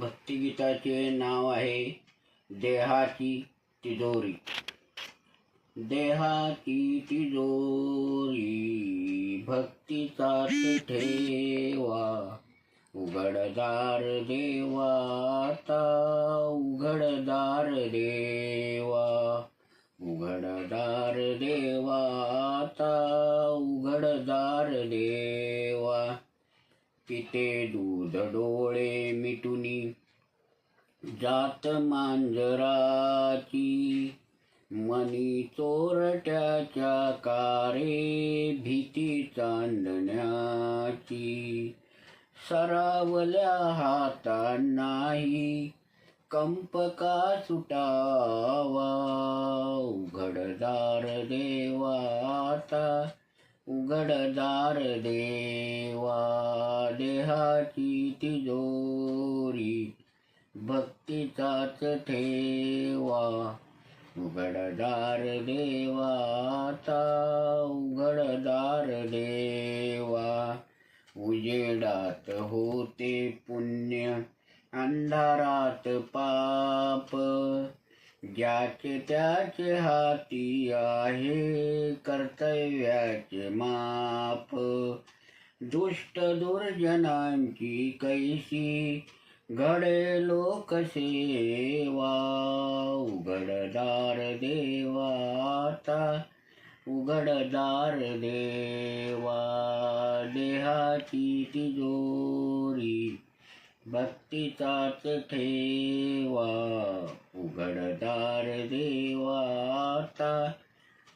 भक्तिगीताचे नाव आहे देहाची तिजोरी. देहाची तिजोरी भक्तीचा ठेवा. उघडदार देवाता उघडदार देवा. उघडदार देवाता उघडदार देवा. पिते दूध डोळे मिटुनी. जात मांजराची मनी चोरट्याच्या कारे भीती चांदण्याची. सरावल्या हातांनाही कंप का सुटावा? उघडदार देवाता उघडदार देवा देहाची तिजोरी भक्तीचाच ठेवा. उघडदार देवाता उघडदार देवा. उजेडात होते पुण्य अंधारात पाप. ज्याचे त्याचे हाती आहे कर्तव्याचे माप. दुष्ट दुर्जनांची कैसी घडे लोकसेवा. उघडदार देवाता उघडदार देवा. देहाची तिजोरी भक्तीचाच ठेवा. उघडदार देवाता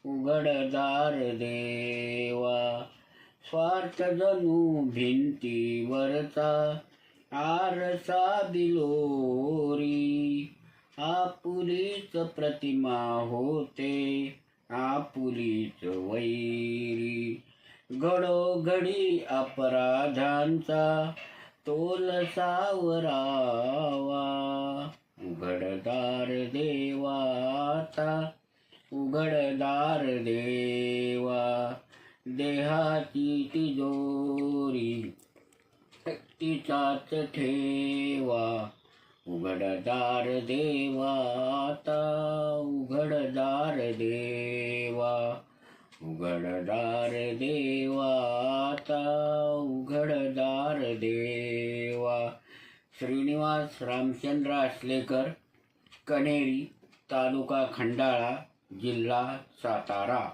उघडदार देवा. स्वार्थ जणू भिंतीवरचा. आरसा बिलोरी. आपुलीच प्रतिमा होते. आपुलीच वैरी. घडोघडी अपराधांचा. तोल सावरावा उघडदार देवाता उघडदार देवा देहाची तिजोरी शक्तीचाच ठेवा उघडदार देवाता उघडदार देवा उघडदार देवाता देवा श्रीनिवास रामचंद्र आसलेकर कण्हेरी तालुका खंडाळा जिल्हा सातारा.